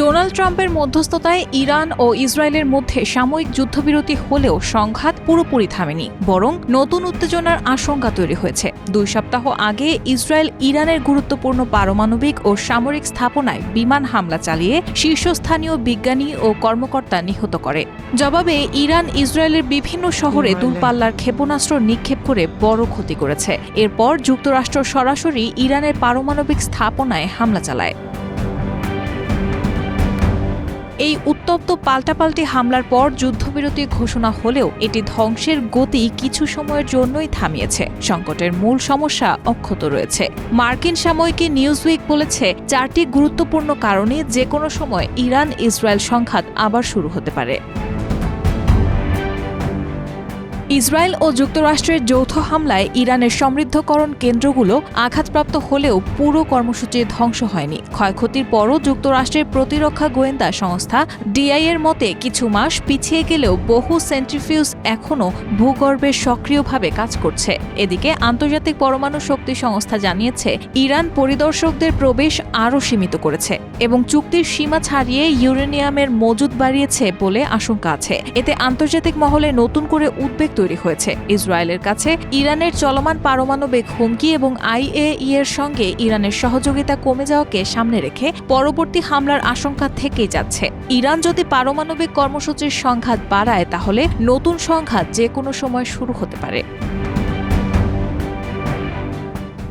Donald ট্রাম্পের মধ্যস্থতায় Iran ও ইসরায়েলের মধ্যে সাময়িক যুদ্ধবিরতি হলেও সংঘাত পুরোপুরি থামেনি বরং নতুন উত্তেজনার আশঙ্কা তৈরি হয়েছে। দুই সপ্তাহ আগে ইসরায়েল ইরানের গুরুত্বপূর্ণ পারমাণবিক ও সামরিক স্থাপনায় বিমান হামলা চালিয়ে শীর্ষস্থানীয় বিজ্ঞানী ও কর্মকর্তা নিহত করে। জবাবে ইরান ইসরায়েলের বিভিন্ন শহরে দূরপাল্লার ক্ষেপণাস্ত্র নিক্ষেপ করে বড় ক্ষতি করেছে। এরপর যুক্তরাষ্ট্র সরাসরি ইরানের পারমাণবিক স্থাপনায় হামলা চালায়। এই উত্তপ্ত পাল্টাপাল্টি হামলার পর যুদ্ধবিরতি ঘোষণা হলেও এটি ধ্বংসের গতি কিছু সময়ের জন্যই থামিয়েছে। সংকটের মূল সমস্যা অক্ষত রয়েছে। মার্কিন সাময়িকী নিউজউইক বলেছে, চারটি গুরুত্বপূর্ণ কারণে যে কোনো সময় ইরান ইসরায়েল সংঘাত আবার শুরু হতে পারে। ইসরায়েল ও যুক্তরাষ্ট্রের যৌথ হামলায় ইরানের সমৃদ্ধকরণ কেন্দ্রগুলো আঘাতপ্রাপ্ত হলেও পুরো কর্মসূচি ধ্বংস হয়নি। ক্ষয়ক্ষতির পরও যুক্তরাষ্ট্রের প্রতিরক্ষা গোয়েন্দা সংস্থা ডিআই এর মতে কিছু মাস পিছিয়ে গেলেও বহু সেন্ট্রিফিউজ এখনও ভূগর্ভে সক্রিয়ভাবে কাজ করছে। এদিকে আন্তর্জাতিক পরমাণু শক্তি সংস্থা জানিয়েছে, ইরান পরিদর্শকদের প্রবেশ আরও সীমিত করেছে এবং চুক্তির সীমা ছাড়িয়ে ইউরেনিয়ামের মজুদ বাড়িয়েছে বলে আশঙ্কা আছে। এতে আন্তর্জাতিক মহলে নতুন করে উদ্বেগ তৈরি হয়েছে। ইসরায়েলের কাছে ইরানের চলমান পারমাণবিক হুমকি এবং আইএই এর সঙ্গে ইরানের সহযোগিতা কমে যাওয়াকে সামনে রেখে পরবর্তী হামলার আশঙ্কা থেকেই যাচ্ছে। ইরান যদি পারমাণবিক কর্মসূচির সংঘাত বাড়ায়, তাহলে নতুন সংঘাত যে কোনো সময় শুরু হতে পারে।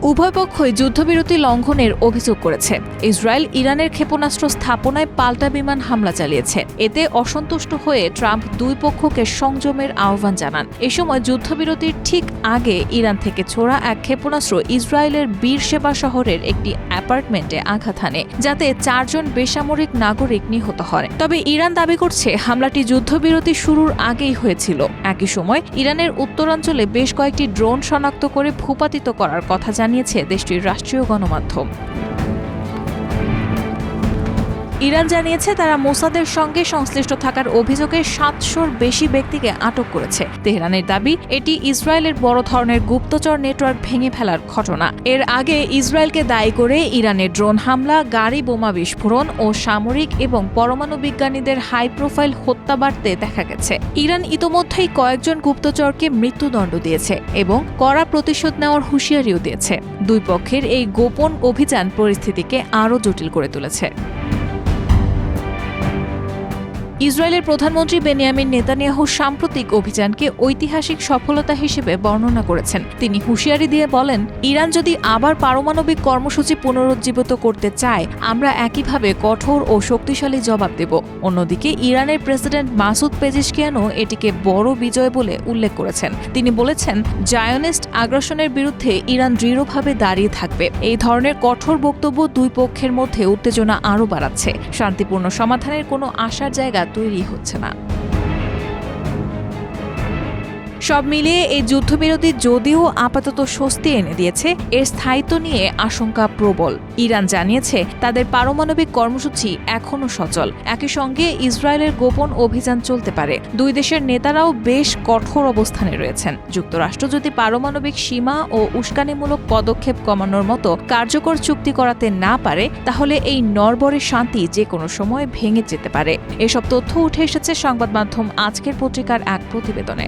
উভয় পক্ষই যুদ্ধবিরতি লঙ্ঘনের অভিযোগ করেছে। ইসরায়েল ইরানের ক্ষেপণাস্ত্র স্থাপনায় পাল্টা বিমান হামলা চালিয়েছে। এতে অসন্তুষ্ট হয়ে ট্রাম্প দুই পক্ষকে সংযমের আহ্বান জানান। এ সময় যুদ্ধবিরতির ঠিক আগে ইরান থেকে ছোড়া এক ক্ষেপণাস্ত্র ইসরায়েলের বীরসেবা শহরের একটি অ্যাপার্টমেন্টে আঘাত হানে, যাতে চারজন বেসামরিক নাগরিক নিহত হয় তবে ইরান দাবি করছে, হামলাটি যুদ্ধবিরতি শুরুর আগেই হয়েছিল। একই সময় ইরানের উত্তরাঞ্চলে বেশ কয়েকটি ড্রোন শনাক্ত করে ভূপাতিত করার কথা জানিয়েছে দেশটির রাষ্ট্রীয় গণমাধ্যম। ইরান জানিয়েছে তারা মোসাদের সঙ্গে সংশ্লিষ্ট থাকার অভিযোগে সাতশোর বেশি ব্যক্তিকে আটক করেছে। তেহরানের দাবি, এটি ইসরায়েলের বড় ধরনের গুপ্তচর নেটওয়ার্ক ভেঙে ফেলার ঘটনা। এর আগে ইসরায়েলকে দায়ী করে ইরানের ড্রোন হামলা, গাড়ি বোমা বিস্ফোরণ ও সামরিক এবং পরমাণু বিজ্ঞানীদের হাই প্রোফাইল হত্যা বাড়তে দেখা গেছে। ইরান ইতোমধ্যেই কয়েকজন গুপ্তচরকে মৃত্যুদণ্ড দিয়েছে এবং কড়া প্রতিশোধ নেওয়ার হুঁশিয়ারিও দিয়েছে। দুই পক্ষের এই গোপন অভিযান পরিস্থিতিকে আরও জটিল করে তুলেছে। ইসরায়েলের প্রধানমন্ত্রী বেনিয়ামিন নেতানিয়াহু সাম্প্রতিক অভিযানকে ঐতিহাসিক সফলতা হিসেবে বর্ণনা করেছেন। তিনি হুঁশিয়ারি দিয়ে বলেন, ইরান যদি আবার পারমাণবিক কর্মসূচি পুনরুজ্জীবিত করতে চায়, আমরা একইভাবে কঠোর ও শক্তিশালী জবাব দেব। অন্যদিকে, ইরানের প্রেসিডেন্ট মাসুদ পেজিশকিয়ানও এটিকে বড় বিজয় বলে উল্লেখ করেছেন। তিনি বলেছেন, জায়নিস্ট আগ্রাসনের বিরুদ্ধে ইরান দৃঢ়ভাবে দাঁড়িয়ে থাকবে। এই ধরনের কঠোর বক্তব্য দুই পক্ষের মধ্যে উত্তেজনা আরও বাড়াচ্ছে। শান্তিপূর্ণ সমাধানের কোনো আশার জায়গা তৈরি হচ্ছে না। সব মিলিয়ে এই যুদ্ধবিরতি যদিও আপাতত স্বস্তি এনে দিয়েছে, এর স্থায়িত্ব নিয়ে আশঙ্কা প্রবল। ইরান জানিয়েছে, তাদের পারমাণবিক কর্মসূচি এখনও সচল। একই সঙ্গে ইসরায়েলের গোপন অভিযান চলতে পারে। দুই দেশের নেতারাও বেশ কঠোর অবস্থানে রয়েছেন। যুক্তরাষ্ট্র যদি পারমাণবিক সীমা ও উস্কানিমূলক পদক্ষেপ কমানোর মতো কার্যকর চুক্তি করাতে না পারে, তাহলে এই নরবরের শান্তি যে কোনো সময় ভেঙে যেতে পারে। এসব তথ্য উঠে এসেছে সংবাদ মাধ্যম আজকের পত্রিকার এক প্রতিবেদনে।